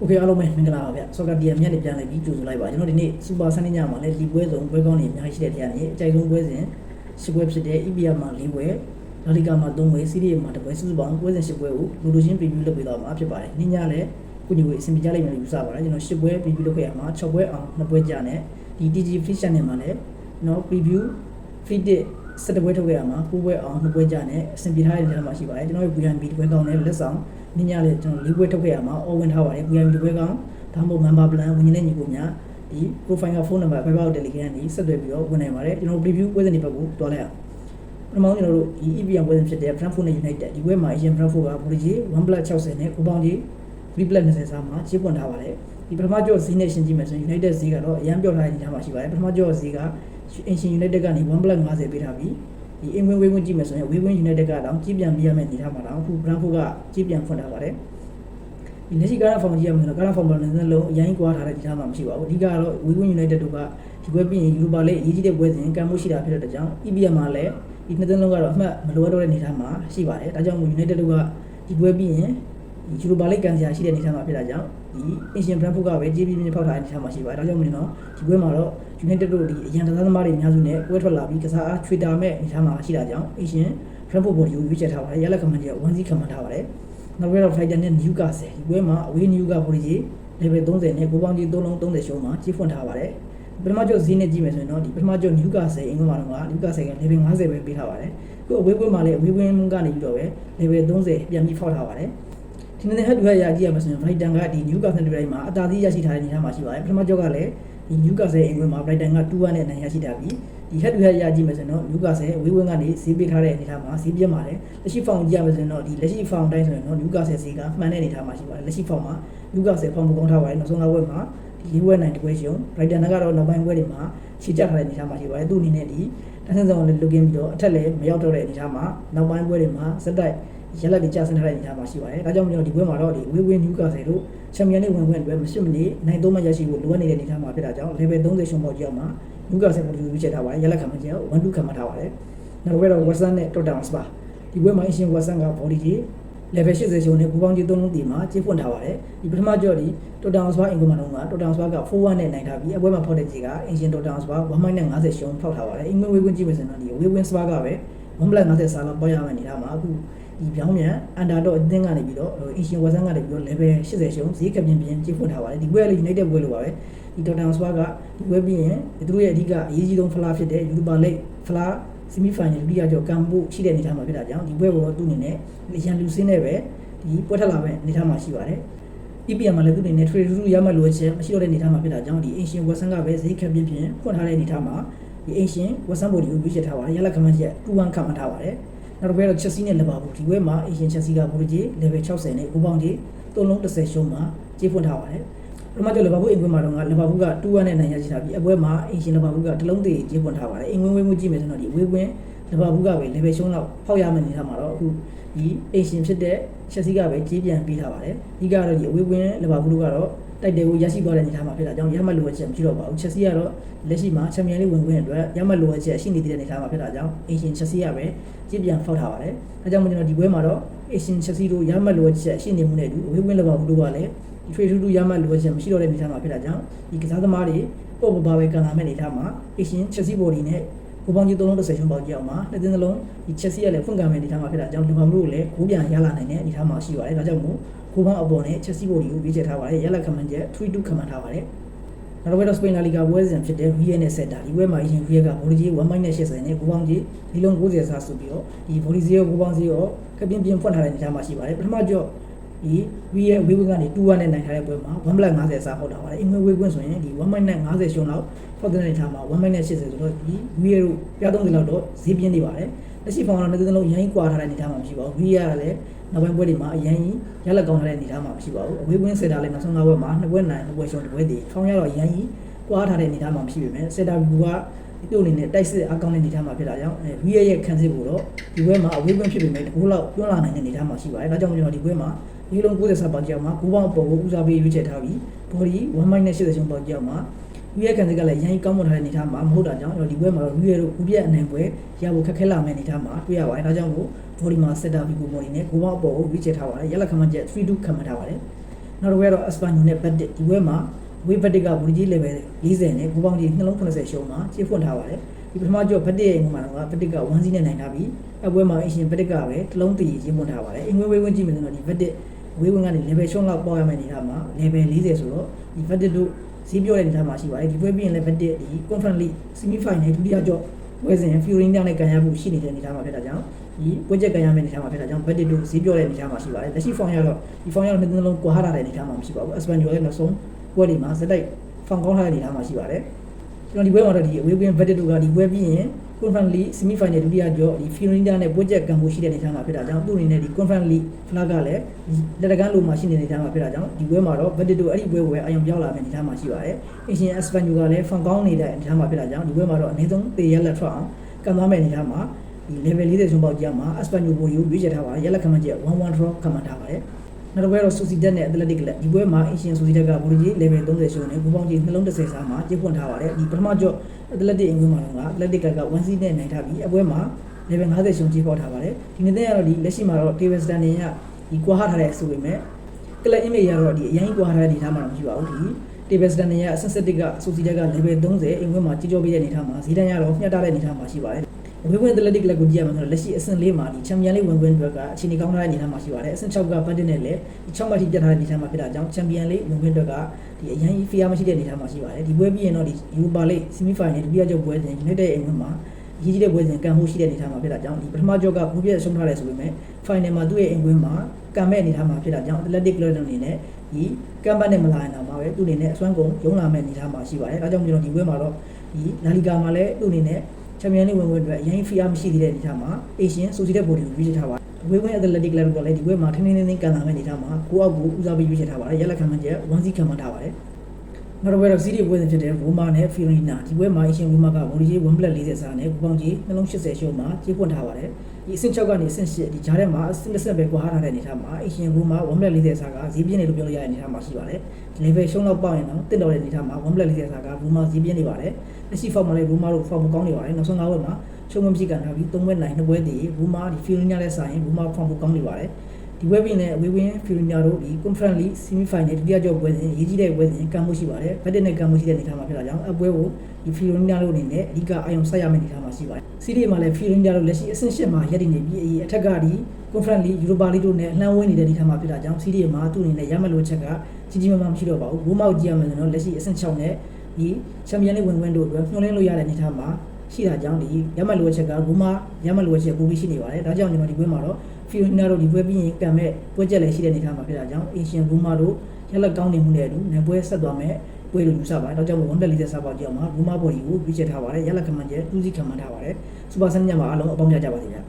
โอเคအားလုံးပဲမင်္ဂလာပါဗျဆော့ကာတီယာမြတ်နေပြန်လိုက်ပြီးကြိုဆိုလိုက်ပါကျွန်တော်ဒီနေ့စူပါဆန်နေညမှာလည်းလီပွဲစုံပွဲကောင်းနေအများကြီးရှိတဲ့တရားနေအကြိုက်ဆုံးပွဲစဉ်ရှစ်ပွဲဖြစ်တဲ့ EPL မှာ၄ပွဲလာလီဂါမှာ၃ပွဲစီးရီးမှာတစ်ပွဲစုစုပေါင်းပွဲစဉ်ရှစ်ပွဲကိုလူလူချင်း preview လုပ်ပေးသွားမှာဖြစ်ပါတယ်နေ့ညလည်းခုညီကိုအဆင်ပြေကြလိမ့်မယ်လို့ယူဆပါတယ်ကျွန်တော်ရှစ်ပွဲ preview လုပ်ခဲ့ရမှာ6ပွဲအောင်2ပွဲကြာနဲ့ဒီ TG free channel မှာလည်းကျွန်တော် preview feed စက်တပွဲထုတ်ခဲ့ရမှာ9ပွဲအောင်2ပွဲကြာနဲ့အဆင်ပြေထားတဲ့နေရာမှာရှိပါတယ်ကျွန်တော်ရဲ့ VNB တစ်ပွဲကောင်းတဲ့လက်ဆောင်နေ့ညလည်းကျွန်တော်၄ပွဲထုတ်ခဲ့ရမှာ all win ထားပါတယ် VNB တစ်ပွဲကောင်းဒါမှမဟုတ် member plan ဝင်နေတဲ့ညီကိုများဒီ profile ကဖုန်းနံပါတ် Viber Telegram ကနေဆက်သွယ်ပြီးတော့ဝင်နိုင်ပါတယ်ကျွန်တော် preview ပွဲစဉ်တွေဘက်ကိုတွားလိုက်အောင်ပထမကျွန်တော်တို့ဒီ EPL ပွဲစဉ်ဖြစ်တဲ့ Brentford နဲ့ United ဒီပွဲမှာ Asian Brentford ကဘူရီကြီး 1+60 နဲ့ကိုပေါင်းကြီး 3+20 စားမှာခြေပွန်ထားပါတယ်ဒီပထမကျော့ဈေးနဲ့ရှင်းကြည့်မယ်ဆိုရင် United ဈေးကတော့အရန်ပြော့ထားတဲ့အနေအထားမှာရှိပါတယ်ပထမကျော့ဈေးက Asian United ကနေ 1+50 ပေးထားပြီးဒီအင်ဝင်ဝေးဝင်ကြည့်မယ်ဆိုရင်ဝေးဝင် United ကတော့ကြီးပြန်ပြရမယ့်အနေအထားမှာတော့အခု Brentford ကကြီးပြန်ဖွင့်ထားပါတယ်ဒီလက်ရှိကားဖောင်ကြီးရမယ်နော်ကားဖောင်ပေါ်နေတဲ့လုံးအရင်ကွာထားတဲ့ဒီထားမှာမရှိပါဘူးအဓိကတော့ဝေးဝင် United တို့ကဒီပွဲပြီးရင် Europa League အရေးကြီးတဲ့ပွဲစဉ်ကံမှုရှိတာဖြစ်တဲ့ကြောင့် EPL မှာလည်းဒီနှစ်သင်းလုံးကတော့အမှတ်မလိုအပ်တော့တဲ့အနေအထားမှာရှိပါတယ်ဒါကြောင့်မို့ United တို့ကဒီပွဲပြီးရင်ဒီ Europa League ကန်စရာရှိတဲ့အနေအထားမှာဖြစ်တာကြောင့် ဒီ Asian Brentford ကပဲကြေးပြင်းပြင်းဖောက်ထားတဲ့အနေအထားမှာရှိပါတယ်ဒါကြောင့်မို့လို့ဒီပွဲမှာတော့ United တို့ဒီအရန်တစားသမားတွေအများစုနဲ့ပွဲထွက်လာပြီးကစားအားချွေတာမဲ့အနေအထားမှာရှိတာကြောင့် Asian Brentford ဘော်ဒီကိုရွေးချယ်ထားပါတယ်ရလက်ခမန်ကြီးက1စီးခမန်ထားပါတယ်နောက်ပြီးတော့ Fighter နဲ့ Newcastle ဒီပွဲမှာ away Newcastle ဘော်ဒီကြီး level 30နဲ့ကိုပေါင်းကြီး3လုံး30ရှုံးမှာကြီးဖွင့်ထားပါတယ်ပထမကျော့ဈေးနဲ့ကြည့်မယ်ဆိုရင်တော့ဒီပထမကျော့ Newcastle အင်္ဂလန်မှာတော့ Newcastle က level 50ပဲပေးထားပါတယ်ခုအဝေးပွဲမှာလည်းအဝေးပွဲကနေပြီးတော့ပဲ level 30ပြန်ပြီးဖောက်ထားပါတယ် ဒီနေ့ဟက်တူဟက်ရာကြည့်ရမယ်ဆိုရင် Brighton ကဒီ Newcastle တွေမှာအသာစီးရရှိထားတဲ့အနေအထားမှာရှိပါတယ်ပထမကျော့ကလည်းဒီ Newcastle အင်္ဂလန်မှာ Brighton က2-1နဲ့နိုင်ရရှိထားပြီးဒီ head to head ရကြည့်မယ်ဆိုရင်တော့ Newcastle ဝေးဝင်းကနေဈေးပေးထားတဲ့အနေအထားမှာဈေးပြတ်ပါတယ်လက်ရှိ form ကြည့်ရမယ်ဆိုရင်တော့ဒီလက်ရှိ form တိုင်းဆိုရင်တော့ Newcastle ဈေးကမှန်တဲ့အနေအထားမှာရှိပါတယ်လက်ရှိ form မှာ Newcastle form ကိုကောင်းထားပါတယ်နောက်ဆုံးကဝက်မှာဒီလေးဝက်နိုင်တပွဲရှုံ Brighton ကတော့နောက်ပိုင်းပွဲတွေမှာခြေကျထားတဲ့အနေအထားမှာရှိပါတယ်သူ့အနေနဲ့ဒီတန်းဆန်းဆောင်လည်းလုကင်းပြီးတော့အထက်လည်းမရောက်တော့တဲ့အနေအထားမှာနောက်ပိုင်းပွဲတွေမှာစက်တိုက် ရက်လက်တွေကျဆင်းထားတဲ့အနေအထားမှာရှိပါတယ်ဒါကြောင့်မလို့ဒီပွဲမှာတော့ဒီဝေးဝင်း Newcastle တို့ချန်ပီယံလိဝင်ခွင့်အတွက်မရှိမနေနိုင်သုံးမှရရှိဖို့လိုအပ်နေတဲ့အနေအထားမှာဖြစ်တာကြောင့် level 30ရှုံပေါက်ကြောက်မှာနူကာဆယ်ပေါ်တူပြီးချက်ထားပါတယ်ရက်လက်ခံမကျ1 2ခံမထားပါတယ်နောက်တစ်ခါတော့ Western နဲ့ Tottenham Spa ဒီပွဲမှာအရှင် Western က body ကြီး level 80ကျော်နဲ့ပူပေါင်းကြီး3လုံးတီမှာကျေးဖွင့်ထားပါတယ်ဒီပထမကြော့ဒီ Tottenham Spa အင်္ဂမန်လုံးက Tottenham Spa က4-1နဲ့နိုင်ထားပြီးအပွဲမှာဖောက်တဲ့ကြီးကအင်ရှင် Tottenham Spa 1-50ရှုံးဖောက်ထားပါတယ်အင်္ဂမန်ဝေးကွင်းကြည့်မယ်ဆိုရင်တော့ဒီဝေးကွင်း Spa ကပဲ1-50စာလောက်ပေါရမယ်နေတာမှာအခု ဒီပြောင်းမြန်အန်တာတော့အသင်းကနေပြီးတော့အင်ရှင်ဝက်ဆန်ကနေပြီးတော့ level 80ရှုံးဈေးကပြင်းပြင်းကျေးဖွင့်ထားပါတယ်ဒီပွဲကလည်း United ပွဲလိုပါပဲဒီ Tottenham Spa ကဒီပွဲပြီးရင်သူတို့ရဲ့အဓိကအရေးကြီးဆုံးဖလားဖြစ်တဲ့ Europa League ဖလား semi final ဒုတိယကျော်ကံဖို့ရှိတဲ့အနေအထားမှာဖြစ်တာကြောင့်ဒီပွဲကိုတော့သူ့အနေနဲ့ရန်လူစင်းနဲ့ပဲဒီပွဲထက်လာမဲ့အနေအထားမှာရှိပါတယ် EPL မှာလည်းသူ့အနေနဲ့ trade route ရမှလိုချက်မရှိတော့တဲ့အနေအထားမှာဖြစ်တာကြောင့်ဒီ Asian Western ကပဲဈေးခက်ပြင်းပြင်းဖွင့်ထားတဲ့အနေအထားမှာဒီ Asian Western body ကိုရွေးချယ်ထားပါတယ်ရလက်ခမန်းချက်2-1ခံမှထားပါတယ် နောက်တစ်ပွဲတော့ Chelsea နဲ့ Liverpool ဒီပွဲမှာ Asian Chelsea ကဘူရီဂျီ level 60နဲ့ကိုပေါင်းကြီး3လုံး30ရှုံးမှာကြေးဖွင့်ထားပါတယ်ပထမကျော်လီဗာပူးအင်ကွင်းမှာတော့လီဗာပူးက2-1နဲ့နိုင်ရရှိထားပြီးအပွဲမှာအင်ရှင်လီဗာပူးကတလုံးသေးကြေးပွန်ထားပါတယ်အင်ကွင်းဝေးမှုကြည့်မယ်ဆိုတော့ဒီဝေးကွင်းလီဗာပူးကပဲ level ရှုံးတော့ဖောက်ရမယ့်အနေထားမှာတော့အခုဒီအင်ရှင်ဖြစ်တဲ့ချက်စီကပဲကြေးပြန်ပေးထားပါတယ်ဒီကတော့ဒီအဝေးကွင်းလီဗာပူးတို့ကတော့ တိုက်တယ်ကိုရရှိသွားတဲ့အနေထားမှာဖြစ်တာကြောင့်ရမှတ်လိုအပ်ချက်မရှိတော့ပါဘူးချက်စီကတော့လက်ရှိမှာချန်ပီယံလိဝင်ခွင့်အတွက်ရမှတ်လိုအပ်ချက်ရှိနေတဲ့အနေထားမှာဖြစ်တာကြောင့်အင်ရှင်ချက်စီကပဲကြေးပြန်ဖောက်ထားပါတယ်ဒါကြောင့်မို့ကျွန်တော်ဒီပွဲမှာတော့အင်ရှင်ချက်စီတို့ရမှတ်လိုအပ်ချက်ရှိနေမှုနဲ့အတူအဝေးကွင်းလီဗာပူးတို့ကလည်းဒီ trade ထူးထူးရမှတ်လိုအပ်ချက်မရှိတော့တဲ့အနေအထားမှာဖြစ်တာကြောင့်ဒီကစားသမားတွေပေါ့ပပါပဲကန်လာမဲ့အနေအထားမှာ Asian Chelsea body နဲ့ကိုပေါင်းကြီးသုံး လုံးတစ်ဆက်ရှုံးပေါက်ကြအောင်မှာလက်သင်းစလုံးဒီ Chelsea ကလည်းဖွင့်ကံမဲ့အနေအထားမှာဖြစ်တာကြောင့်လီဗာပူးတို့လည်းကိုပြန်ရလာနိုင်တဲ့အနေအထားမှာရှိပါတယ်ဒါကြောင့်မို့ကိုပေါင်းအပေါ်နဲ့ Chelsea body ကိုရွေးချယ်ထားပါတယ်ရလက်ခမန်ချက်3-2ခမန်ထားပါတယ်နောက်တစ်ခါတော့ Spain La Liga ပွဲစဉ်ဖြစ်တဲ့ Real နဲ့ Celta ဒီပွဲမှာအရင် Real ကဘော်လီကြီး1-80နဲ့ကိုပေါင်းကြီးဒီလုံး90ဆာဆိုပြီးတော့ဒီဘော်လီဇီရောကိုပေါင်းစီရောကပြင်းပြင်းဖွင့်ထားတဲ့အနေအထားမှာရှိပါတယ်ပထမကြော့ ဒီဝီရဲ့ဝေးဝင်းကနေ2-1နဲ့နိုင်ထားတဲ့ပွဲမှာ1.50အစားဟောက်တာပါတယ်အင်္ဂလိပ်ဝေးကွင်းဆိုရင်ဒီ1.50ရှုံးလောက်ဖောက်တဲ့အနေထားမှာ1.80ဆိုတော့ဒီဝီရဲ့တို့ပြ30လောက်တော့ဈေးပြင်းနေပါတယ်လက်ရှိဖောင်ကတော့တစ်လုံးရိုင်းကွာထားတဲ့အနေထားမှာမရှိပါဘူးဝီရဲ့ကလည်းနောက်ပိုင်းပွဲတွေမှာအရင်ရလက်ကောင်းထားတဲ့အနေထားမှာမရှိပါဘူးအဝေးကွင်းစက်တာလည်းနောက်ဆုံး၅ပွဲမှာနှစ်ပွဲနိုင်နှစ်ပွဲရှုံးတစ်ပွဲတည်ဖောင်ရတော့အရင်ကွာထားတဲ့အနေထားမှာမရှိပေမဲ့စက်တာဘူက ဒီလိုအနေနဲ့တိုက်စစ်အကောင့်တဲ့အနေထားမှာဖြစ်တာကြောင့်အဲဝီရဲ့ရဲ့ခံစစ်ကိုတော့ဒီပွဲမှာအဝေးကွင်းဖြစ်ပေမဲ့တကူလောက်တွန်းလာနိုင်တဲ့အနေထားမှာရှိပါတယ်ဒါကြောင့်ကျွန်တော်ဒီပွဲမှာဒီလုံး90ဆပေါက်ကြောက်မှာ9ပေါင်းပေါ်ကိုဦးစားပေးရွေးချယ်ထားပြီး body 1.80ရှုံးပေါက်ကြောက်မှာဝီရဲ့ခံစစ်ကလည်းရန်ကောင်းမွန်ထားတဲ့အနေထားမှာမဟုတ်တာကြောင့်ကျွန်တော်ဒီပွဲမှာတော့ဝီရဲ့တို့ဦးပြက်အနိုင်ပွဲရဖို့ခက်ခဲလာမယ့်အနေထားမှာတွေ့ရပါတယ်ဒါကြောင့်မို့ body မှာ set up ပြီးကို body နဲ့9ပေါင်းပေါ်ကိုရွေးချယ်ထားပါတယ်ရလက်ခံမှချက်3-2ခံမှထားပါတယ်နောက်တစ်ပွဲကတော့ Espanyol နဲ့ Betis ဒီပွဲမှာ ဝေး Betis ကဘူကြီး level 40နဲ့ဘူပေါင်းကြီးနှလုံး80ရှုံးမှာချေဖွင့်ထားပါတယ်ဒီပထမကြော့ Betis ရဲ့အိမ်မှာတော့ Betis က1စီးနဲ့နိုင်ထားပြီးအပွဲမှာအရှင် Betis ကပဲတစ်လုံးတည်ချေဖွင့်ထားပါတယ်အင်္ဂဝေးဝင်းကြည့်မယ်ဆိုတော့ဒီ Betis ဝေးဝင်းကနေ level ရှုံးလောက်ပေါက်ရမယ့်အနေထားမှာ level 40ဆိုတော့ဒီ Betis တို့ဈေးပြောတဲ့အနေထားမှာရှိပါတယ်ဒီပွဲပြီးရင်လည်း Betis ဒီ Conference League semi final ဒုတိယကြော့ဝဲစဉ် Fiorentina နဲ့ကန်ရမှုရှိနေတဲ့အနေထားမှာဖြစ်တာကြောင့်ဒီပွဲချက်ကန်ရမယ့်အနေထားမှာဖြစ်တာကြောင့် Betis တို့ဈေးပြောတဲ့အနေထားမှာရှိပါတယ်လက်ရှိ form ရတော့ဒီ form ရတော့နှစ်သလုံးကွာဟထားတဲ့အနေထားမှာမရှိပါဘူး Espanyol ရဲ့နောက်ဆုံး ပွဲတွေမှာစက်တိုက် form ကောင်းထားတဲ့အနေထားမှာရှိပါတယ်ကျွန်တော်ဒီပွဲမှာတော့ဒီအဝေးကွင်း Betis တို့ကဒီပွဲပြီးရင် Conference League semi final ဒုတိယကြော့ဒီ Fiorentina နဲ့ပွဲချက်ကန်မှုရှိတဲ့အနေထားမှာဖြစ်တာကြောင့်သူ့အနေနဲ့ဒီ Conference League ဖလားကလည်းဒီလက်တကန်းလိုမှာရှိနေတဲ့အနေထားမှာဖြစ်တာကြောင့်ဒီပွဲမှာတော့ Betis တို့အဲ့ဒီပွဲကိုပဲအယုံပြောင်းလာမယ့်အနေထားမှာရှိပါတယ်။ Asian Espanyol ကလည်း fan ကောင်းနေတဲ့အနေထားမှာဖြစ်တာကြောင့်ဒီပွဲမှာတော့အနည်းဆုံးတေရက်လက်ထွက်အောင်ကန်သွားမယ့်အနေထားမှာဒီ level 40ဆုံးပေါက်ကြီးမှာ Espanyol ကိုယူရွေးချယ်ထားပါတယ်။ရက်လက်ခံမှတ်ချက်1-1 draw ခံမှတ်ထားပါတယ်။ နောက်တစ်ပွဲတော့ Sociedad နဲ့ Athletic လက်ဒီပွဲမှာ Asian Sociedad ကဘူရီ level 30ရှုံးနေဘူပေါင်းကြီးနှလုံး30စားမှာကျေပွင့်ထားပါတယ်။ဒီပထမကြော့ Athletic အင်္ဂွင်းမှာတော့ Athletic က1စီးနဲ့နိုင်ထားပြီးအပွဲမှာ level 50ရှုံးကျေပေါက်ထားပါတယ်။ဒီနေ့တဲ့ကတော့ဒီလက်ရှိမှာတော့ table standing ကဒီကွာဟထားတဲ့အဆိုပေမဲ့ကလပ် image ရတော့ဒီအရင်ကွာထားတဲ့အနေထားမှာတော့မရှိပါဘူးဒီ table standing ရဲ့ sensitive က Sociedad က level 30အင်္ဂွင်းမှာကြီးကြောပေးတဲ့အနေထားမှာဈေးတန်းရတော့မျှတတဲ့အနေထားမှာရှိပါတယ် ဝေဝင် athletic လက်ကိုကြည့်ရမှာဆိုတော့လက်ရှိအဆင့်၄မှာဒီ champion league ဝင်ခွင့်အတွက်ကအခြေအနေကောင်းထားတဲ့အနေအထားမှာရှိပါတယ်အဆင့်6ကပတ်တင်နဲ့လည်းဒီ6မှတ်ထိပြတ်ထားတဲ့အနေအထားမှာဖြစ်တာကြောင့် champion league ဝင်ခွင့်အတွက်ကဒီအရင်ဖီယာမရှိတဲ့အနေအထားမှာရှိပါတယ်ဒီပွဲပြီးရင်တော့ဒီ Europa League semi final ဒုတိယကြောပွဲစဉ် United အိမ်ဝင်မှာရည်ကြီးတဲ့ပွဲစဉ်ကံမှုရှိတဲ့အနေအထားမှာဖြစ်တာကြောင့်ဒီပထမကြောကဘူးပြည့်ဆုံးထားတယ်ဆိုပေမဲ့ final မှာသူ့ရဲ့အိမ်ဝင်မှာကံမဲ့အနေအထားမှာဖြစ်တာကြောင့် athletic club အနေနဲ့ဒီကံပတ်နဲ့မလာရင်တော့မှာပဲသူ့အနေနဲ့အစွမ်းကုန်ရုံးလာမဲ့အနေအထားမှာရှိပါတယ်ဒါကြောင့်ကျွန်တော်ဒီပွဲမှာတော့ဒီလာလီဂါမှာလည်းသူ့အနေနဲ့ ချန်ပီယံလိဝင်ဝင်အတွက်အရင်ဖီအားမရှိသေးတဲ့အနေအထားမှာအေရှင်ဆိုစီတဲ့ဘော်ဒီကိုရွေးချယ်ထားပါတယ်။ဝေးဝင်းအသလက်တစ်ကလပ်ကလည်းဒီဘက်မှာထင်းထင်းထင်းထင်းကန်လာမယ့်အနေအထားမှာကိုအောက်ကိုဦးစားပေးရွေးချယ်ထားပါတယ်။ရက်လက်ခံမှချက်1စီခံမှထားပါတယ်။ နောက်တစ်ပွဲတော့စီးရီပွဲစဉ်ဖြစ်တဲ့ရိုမာနဲ့ဖီရီနာဒီပွဲမှာအေရှင်ရိုမာကဘော်ဒီကြီး1ပလက်40စားနဲ့ဘူပေါင်းကြီးနှလုံး80ရှုံးမှာကြေးပွင့်ထားပါတယ်။ဒီအဆင့်6ကနေအဆင့်8ဒီဂျားထဲမှာအဆင့်20ပဲကွာထားတဲ့အနေအထားမှာအေရှင်ရိုမာ1ပလက်40စားကဈေးပြင်းနေလို့ပြောလို့ရတဲ့အနေအထားမှာရှိပါတယ်။ level ရှုံးတော့ပေါက်ရင်တော့တင့်တော်တဲ့အနေအထားမှာ1ပလက်40စားကဘူမာဈေးပြင်းနေပါတယ်။လက်ရှိ form မှာလည်းဘူမာတို့ form ကောင်းနေပါတယ်။နောက်ဆုံး9ပွဲမှာချုံမဖြစ်ကန်ထားပြီး၃ပွဲနိုင်၂ပွဲတည်ဘူမာဒီဖီရီနာနဲ့ဆိုင်ဘူမာဖောင်ဖို့ကောင်းနေပါတယ် ဒီပွဲပြင်နဲ့ဝေဝင်းဖီရီနာတို့ဒီ Conference League Semi Final ဒုတိယကြောပွဲစဉ်ရေးကြီးတဲ့ပွဲစဉ်ကံမှုရှိပါတယ်ဘက်တက်နဲ့ကံမှုရှိတဲ့အနေအထားမှာဖြစ်တာကြောင့်အပွဲကိုဒီဖီရီနာတို့အနေနဲ့အဓိကအာရုံစိုက်ရမယ့်အနေအထားမှာရှိပါတယ်စီးရီမှာလည်းဖီရီနာတို့လက်ရှိအဆင့်၈မှာရပ်တည်နေပြီးအထက်ကဒီ Conference League Europa League တို့နဲ့အလှမ်းဝင်းနေတဲ့အနေအထားမှာဖြစ်တာကြောင့်စီးရီမှာသူ့အနေနဲ့ရမယ်လို့ချက်ကကြီးကြီးမားမားမရှိတော့ပါဘူးဘိုးမောက်ကြည့်ရမယ်ဆိုတော့လက်ရှိအဆင့်6နဲ့ဒီချန်ပီယံလိဝင်ဝင်တို့အတွက်ညှို့လင်းလို့ရတဲ့အနေအထားမှာ ရှိတာကြောင့်ဒီရမလိုအပ်ချက်ကဘူမာရမလိုအပ်ချက်ပိုပြီးရှိနေပါတယ်ဒါကြောင့်ကျွန်တော်ဒီပွဲမှာတော့ဖီယိုနာတို့ဒီပွဲပြီးရင်ကံမဲ့ပွဲချက်လည်းရှိတဲ့အနေအထားမှာဖြစ်တာကြောင့်အင်ရှင်ဘူမာတို့ရက်လက်ကောင်းနေမှုနဲ့အတူနေပွဲဆက်သွားမဲ့ပွဲလို့ယူဆပါတယ်ဒါကြောင့်မို့ဝန်တက်လေးသက်စားပေါက်ကြောင်မှာဘူမာဘော်ဒီကိုပြီးချက်ထားပါတယ်ရက်လက်ခမန်ကျဲတူးစီခမန်ထားပါတယ်စူပါဆန်ညမှာအားလုံးအပေါင်းပြကြပါစေဗျာ